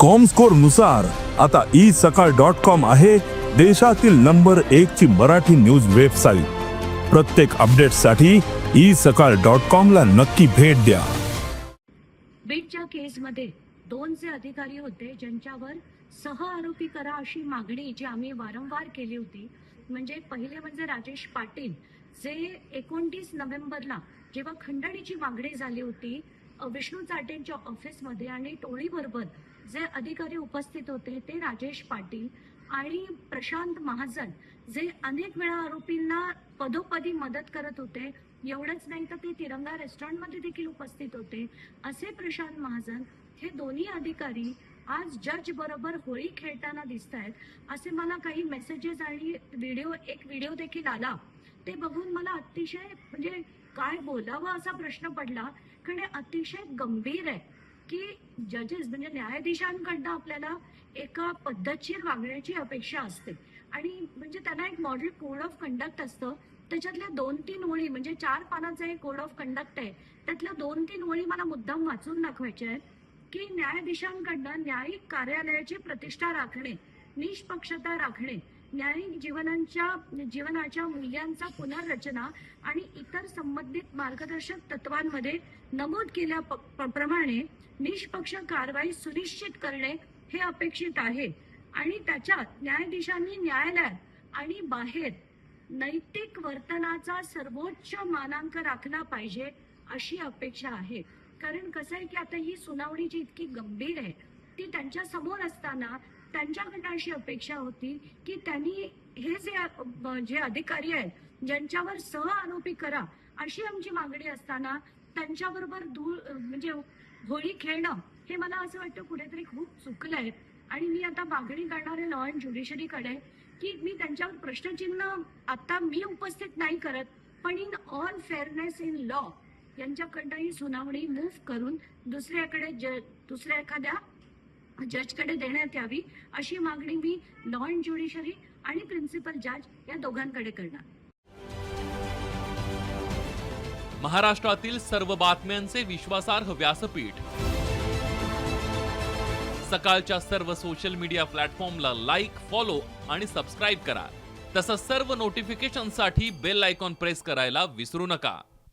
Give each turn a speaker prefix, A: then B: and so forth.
A: कॉमस्कोरनुसार आता ई सकाळ dot com आहे देशातील नंबर एक ची मराठी न्यूज वेबसाईट प्रत्येक अपडेटसाठी ई सकाळ डॉट कॉम ला नक्की भेट द्या.
B: बीडच्या केसमध्ये दोन जे अधिकारी होते ज्यांच्यावर सह आरोपी करा अशी मागणी जी आम्ही वारंवार केली होती म्हणजे पहिले म्हणजे राजेश पाटील जे एकोणतीस नोव्हेंबरला जेव्हा खंडणीची मागणी झाली होती विष्णू चाटेंच्या ऑफिसमध्ये आणि टोळीबरोबर जे अधिकारी उपस्थित होते ते राजेश पाटील आणि प्रशांत महाजन जे अनेक वेळा आरोपींना पदोपदी मदत करत होते. एवढंच नाही तर ते तिरंगा रेस्टॉरंटमध्ये देखील उपस्थित होते. असे प्रशांत महाजन हे दोन्ही अधिकारी आज जज बरोबर होळी खेळताना दिसत आहेत असे मला काही मेसेजेस आणि व्हिडिओ एक व्हिडिओ देखील आला. ते बघून मला अतिशय म्हणजे काय बोलावं असा प्रश्न पडला. कारण हे अतिशय गंभीर आहे की जजेस म्हणजे न्यायाधीशांकडनं आपल्याला एका पद्धतशीर वागण्याची अपेक्षा असते. आणि म्हणजे त्यांना एक मॉडेल कोड ऑफ कंडक्ट असतं. त्याच्यातल्या दोन तीन ओळी म्हणजे चार पानाचा एक कोड ऑफ कंडक्ट आहे. त्यातल्या दोन तीन ओळी मला मुद्दाम वाचून दाखवायच्या आहेत की न्यायाधीशांकडनं न्यायिक कार्यालयाची प्रतिष्ठा राखणे निष्पक्षता राखणे न्यायिक जीवनांच्या जीवनाच्या मूल्यांचा पुनर्रचना आणि इतर संबंधित मार्गदर्शक तत्वांमध्ये नमूद केल्याप्रमाणे निष्पक्ष कारवाई सुनिश्चित करणे हे अपेक्षित आहे. आणि त्याच्यात न्यायाधीशांनी न्यायालयात आणि बाहेर नैतिक वर्तनाचा सर्वोच्च मानांक राखला पाहिजे अशी अपेक्षा आहे. कारण कसं आहे की आता ही सुनावणी जी इतकी गंभीर आहे ती त्यांच्यासमोर असताना त्यांच्याकडनं अशी अपेक्षा होती की त्यांनी हे जे जे अधिकारी आहेत ज्यांच्यावर सह आरोपी करा अशी आमची मागणी असताना त्यांच्याबरोबर धूळ म्हणजे होळी खेळणं हे मला असं वाटतं कुठेतरी खूप चुकलं आहे. आणि मी आता मागणी करणारे लॉ अँड ज्युडिशरीकडे की मी त्यांच्यावर प्रश्नचिन्ह आता मी उपस्थित नाही करत पण in all fairness in law यांच्याकडनं ही सुनावणी मूव्ह करून दुसऱ्याकडे ज दुसऱ्या एखाद्या जजकडे देण्यात यावी अशी मागणी मी नॉन ज्युडिशरी आणि प्रिन्सिपल जज या दोघांकडे करणार.
C: महाराष्ट्रातील सर्व बातम्यांचे विश्वासार्ह व्यासपीठ. सकाळच्या सर्व सोशल मीडिया प्लॅटफॉर्मला लाईक फॉलो आणि सबस्क्राईब करा. तसंच सर्व नोटिफिकेशनसाठी बेल आयकॉन प्रेस करायला विसरू नका.